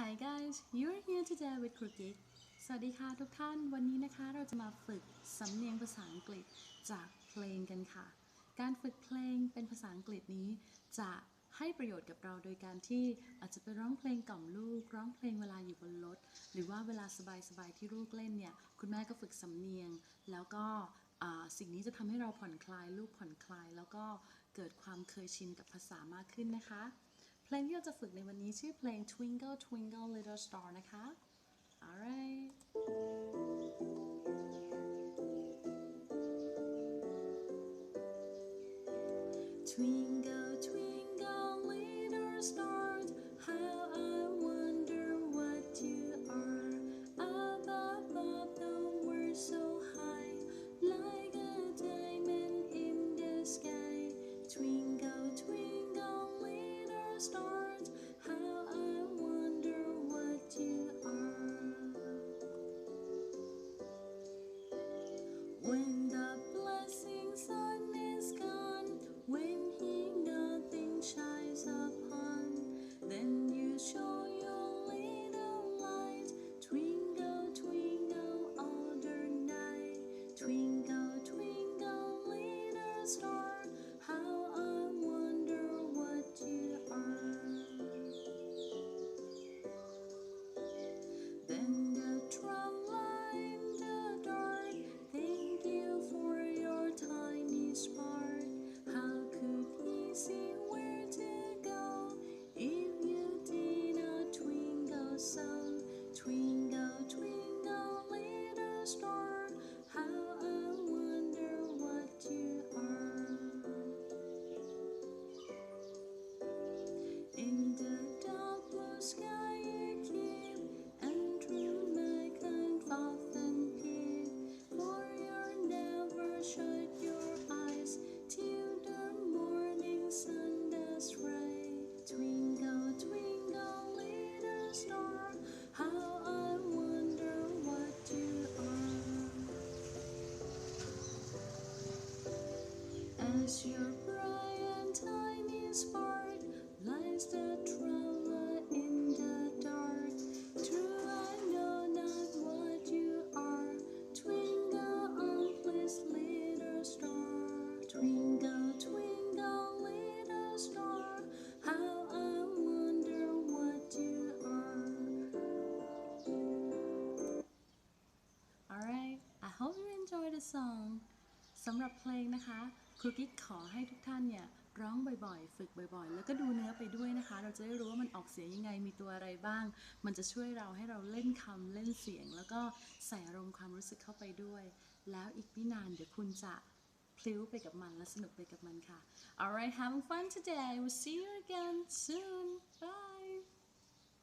Hi guys, you're here today with Crooked. สวัสดีค่ะทุกท่าน วันนี้นะคะเราจะมาฝึกสำเนียงภาษาอังกฤษจากเพลงกันค่ะ การฝึกเพลงเป็นภาษาอังกฤษนี้ จะให้ประโยชน์กับเราโดยการที่อาจจะไปร้องเพลงกล่อมลูก ร้องเพลงเวลาอยู่บนรถ หรือว่าเวลาสบายๆที่ลูกเล่นเนี่ย คุณแม่ก็ฝึกสำเนียง แล้วก็สิ่งนี้จะทำให้เราผ่อนคลายลูกผ่อนคลาย แล้วก็เกิดความเคยชินกับภาษามากขึ้นนะคะ เพลงที่เราจะฝึกในวันนี้ชื่อเพลง Twinkle Twinkle Little Star นะคะ alright Twinkle, As your bright and tiny spark lights the traveler in the dark. True, I know not what you are. Twinkle on, please, little star. Twinkle, twinkle, little star. How I wonder what you are. Alright, I hope you enjoy the song. สำหรับเพลงนะคะ ครูกิ๊กขอให้ทุกท่านเนี่ยร้องบ่อยๆ ฝึกบ่อยๆ แล้วก็ดูเนื้อไปด้วยนะคะ เราจะได้รู้ว่ามันออกเสียงยังไง มีตัวอะไรบ้าง มันจะช่วยเราให้เราเล่นคำเล่นเสียง แล้วก็ใส่อารมณ์ความรู้สึกเข้าไปด้วย แล้วอีกไม่นานเดี๋ยวคุณจะพลิ้วไปกับมันและสนุกไปกับมันค่ะ Alright having fun today we'll see you again soon bye